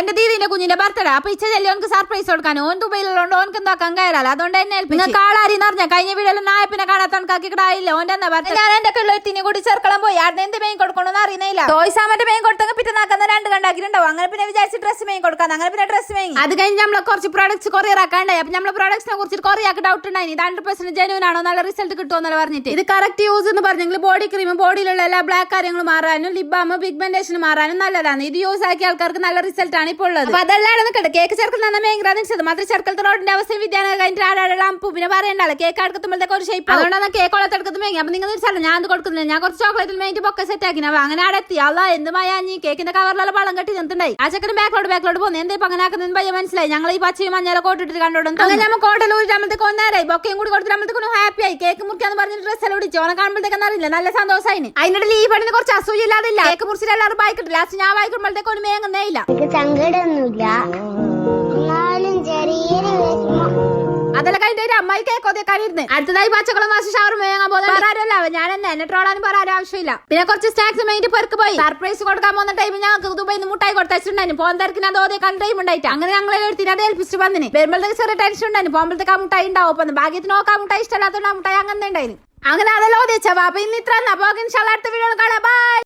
എന്റെ ദീദിന്റെ കുഞ്ഞിന്റെ ബർത്ത്ഡേ. അപ്പൊ ഇച്ച ചെല്ലി ഓനക്ക് സർപ്രൈസ് കൊടുക്കാൻ. ഓൻ ദുബൈയിലുള്ളതുകൊണ്ട് ഓനക്ക് എന്താക്കാൻ കയറാലോ അതുകൊണ്ട് എന്നെ നിങ്ങൾക്ക് ആളാരിന്ന് പറഞ്ഞ കഴിഞ്ഞ വീഡിയോയിൽ നായപ്പിനെ കാണാത്ത കണക്കാക്കി കിടായില്ല ഓന്റെ എന്താ ബർത്ത്ഡേ? ഞാൻ എന്റെ കള്ളത്തിനെ കൂടി ചേർക്കളം പോയി. ആരുടെ എന്ത് മെയിൻ കൊടുക്കണമെന്ന് അറിയുന്നില്ല ടോയ്സാമന്റെ മെയിൻ കൊടുത്തെങ്കിൽ പിറ്റന്നാക്കുന്ന രണ്ട് കണ്ടാക്കിയിട്ടുണ്ടാവും അങ്ങനെ പിന്നെ വിചാരിച്ച് ഡ്രസ് മേങ്ങി കൊടുക്കാൻ അങ്ങനെ പിന്നെ ഡ്രസ് മേങ്ങി. അത് കഴിഞ്ഞ് നമ്മളെ കുറച്ച് പ്രോഡക്ട്സ് കൊറിയർ ആക്കാണ്ടായി അപ്പൊ നമ്മളെ പ്രോഡക്ട്സിനെ കുറിച്ച് കൊറിയർ ആക്കി ഡൗട്ട് ഉണ്ടായി ഇത് ഹൺഡ്രഡ് പെർസെന്റ് ജെനുവൻ ആണോ നല്ല റിസൾട്ട് കിട്ടുമെന്നല്ല പറഞ്ഞിട്ട്. ഇത് കറക്റ്റ് യൂസ് എന്ന് പറഞ്ഞെങ്കിൽ ബോഡി ക്രീം ബോഡിയിലുള്ള എല്ലാ ബ്ലാക്ക് കാര്യങ്ങളും മാറാനും ലിബാമ് പിഗ്മെന്റേഷൻ മാറാനും നല്ലതാണ്. ഇത് യൂസ് ആക്കിയ ആൾക്കാർക്ക് നല്ല റിസൾട്ട് ആണ് ഇപ്പോൾ ഉള്ളത്. അപ്പൊ അതെല്ലാം നിൽക്കട്ടെ കേക്ക് ചേർക്കൽ നന്ന നിശ്ചിതം മാത്രം ചെറുക്കൽ റോഡിന്റെ അവസ്ഥ ആടാടുള്ള അമ്പു. പിന്നെ പറയണ്ടല്ലോ. കേക്ക് അടുക്കുമ്പോഴത്തേക്ക് ഒരു ഷേപ്പ് അതുകൊണ്ടാണ് കേക്ക് വളർത്തെടുക്കുന്നത് മേങ്ങി അപ്പൊ നിങ്ങൾ വിളിച്ചാലോ ഞാൻ അത് കൊടുക്കുന്നില്ല. ഞാൻ കുറച്ച് ചോക്ലേറ്റിൽ മേഞ്ഞിട്ട് പൊക്കെ സെറ്റ് ആക്കി അപ്പൊ അങ്ങനെ അവിടെ എത്തി. അല്ല എന്ത് നീ? കേക്കിന്റെ കവറിലുള്ള വളം കെട്ടി നിന്നുണ്ടായി ആ ചക്കന് ബാക്കിലോട്ട് ബാക്കിലോട്ട് പോകുന്നത് എന്തേ അങ്ങനെ ആക്കുന്നത് പയ്യ മനസ്സിലായി. ഞങ്ങൾ ഈ പച്ചയും മഞ്ഞളും കോട്ടിട്ട് കണ്ടോടും അങ്ങനെ നമ്മൾ കോട്ടൽ നമ്മളത്തേക്ക് ഒന്നേരായി ബൊക്കയും കൂടി കൊടുത്തിട്ട് നമ്മളത്തേക്ക് ഹാപ്പി ആയി. കേക്ക് മുറിക്കാന്ന് പറഞ്ഞിട്ട് ഡ്രസ്സ് എല്ലാം പിടിച്ചു ഓനെ കാണുമ്പോഴത്തേക്ക് അറിയില്ല. നല്ല സന്തോഷമായി അതിനിടയിൽ ഈ പണിന് കുറച്ച് അസൂയ ഇല്ലാതില്ല കേക്ക് മുറിച്ചിട്ട് എല്ലാവരും ബായിക്കിട്ട് ലാസ്റ്റ് ഞാൻ വായിക്കുമ്പോഴത്തേക്ക് ഒന്നും മേങ്ങുന്നേ ഇല്ല. അതല്ല സങ്കടമൊന്നുമില്ല. എന്നാലും ചെറിയൊരു വിഷമം. അതെല്ലാം കഴിഞ്ഞ ഒരു അമ്മായി കേക്ക് ഒതേക്കാനിരുന്ന് അടുത്തതായി പച്ചക്കളം വാശി ഷവർ മേങ്ങാൻ പോകുന്ന എന്നെ ട്രോളാനും പറയാൻ ആവശ്യമില്ല. പിന്നെ കുറച്ച് സ്നാക്സ് മേടിച്ച് പെർക്ക് പോയി. സർപ്രൈസ് കൊടുക്കാൻ പോകുന്ന ടൈമിൽ ഞങ്ങൾക്ക് ദുബൈയിൽ നിന്ന് മുട്ടായി കൊടുത്തിട്ടുണ്ടായിരുന്നു പോകുന്ന തിരക്കിന് അത് കണ്ട ടൈം ഉണ്ടായിട്ട്. അങ്ങനെ ഞങ്ങളെ എടുത്തിട്ട് അത് ഏൽപ്പിച്ചു വന്നിന്. വരുമ്പോഴത്തേക്ക് ചെറിയ ടെൻഷൻ ഉണ്ടായിരുന്നു. പോകുമ്പോഴത്തേക്ക് ആ മുട്ടായി ഉണ്ടാവും. അപ്പൊ ഭാഗ്യത്തിന് നോക്കാൻ മുട്ടായി ഇഷ്ടമല്ലാത്തതുകൊണ്ട് ആ മുട്ടായി അങ്ങനെ ഉണ്ടായിരുന്നു. അങ്ങനെ അതല്ലോ ഓതിച്ചവാ അപ്പൊ ഇന്ന് ഇത്ര അപ്പൊ അടുത്ത വീഡിയോ കാണാം. ബൈ